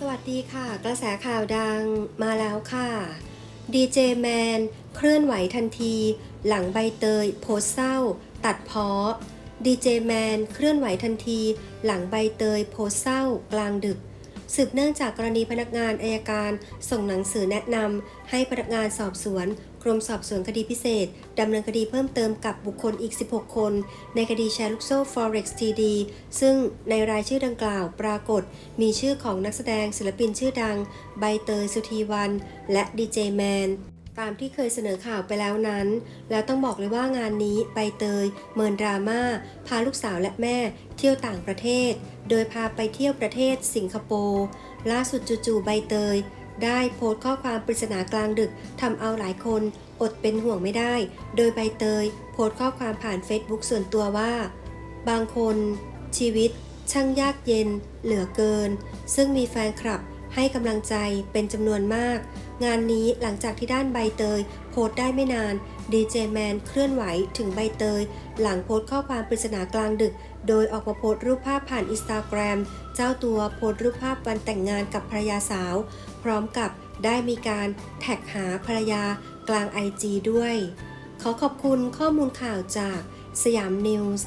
สวัสดีค่ะ กระแสข่าวดังมาแล้วค่ะดีเจแมนเคลื่อนไหวทันที หลังใบเตย โพสเศร้า ตัดเพาะดีเจแมนเคลื่อนไหวทันที หลังใบเตย โพสเศร้า กลางดึก สืบเนื่องจากกรณีพนักงานอายการ ส่งหนังสือแนะนำให้พนักงานสอบสวน กรมสอบสวนคดีพิเศษดำเนินคดีเพิ่มเติมกับบุคคลอีก 16 คน ในคดีแชร์ลูกโซ่ Forex TD ซึ่งในรายชื่อดังกล่าวปรากฏ มีชื่อของนักแสดงศิลปินชื่อดัง ใบเตยสุธีวัน และดีเจแมน ตามที่เคยเสนอข่าวไปแล้วนั้น แล้วต้องบอกเลยว่างานนี้ใบเตย เมินดราม่า พาลูกสาวและแม่เที่ยวต่างประเทศ โดยพาไปเที่ยวประเทศสิงคโปร์ล่าสุดจู่ๆใบเตย ได้โพสต์ข้อความปริศนากลางดึกทำเอาหลายคน อดเป็นห่วงไม่ได้ โดยใบเตย โพสต์ข้อความผ่านเฟซบุ๊กส่วนตัวว่า บางคน ชีวิต ช่างยากเย็น เหลือเกิน ซึ่งมีแฟนคลับ ให้กำลังใจเป็นจำนวนมาก งานนี้หลังจากที่ด้านใบเตย โพสต์ได้ไม่นานดีเจแมนเคลื่อนไหวถึงใบเตย หลังโพสต์ข้อความปริศนากลางดึก โดยออกมาโพสต์รูปภาพผ่านอินสตาแกรมเจ้าตัวโพสต์รูปภาพวันแต่งงานกับภรรยาสาว พร้อมกับได้มีการแท็กหาภรรยากลาง IG ด้วย ขอขอบคุณข้อมูลข่าวจากสยามนิวส์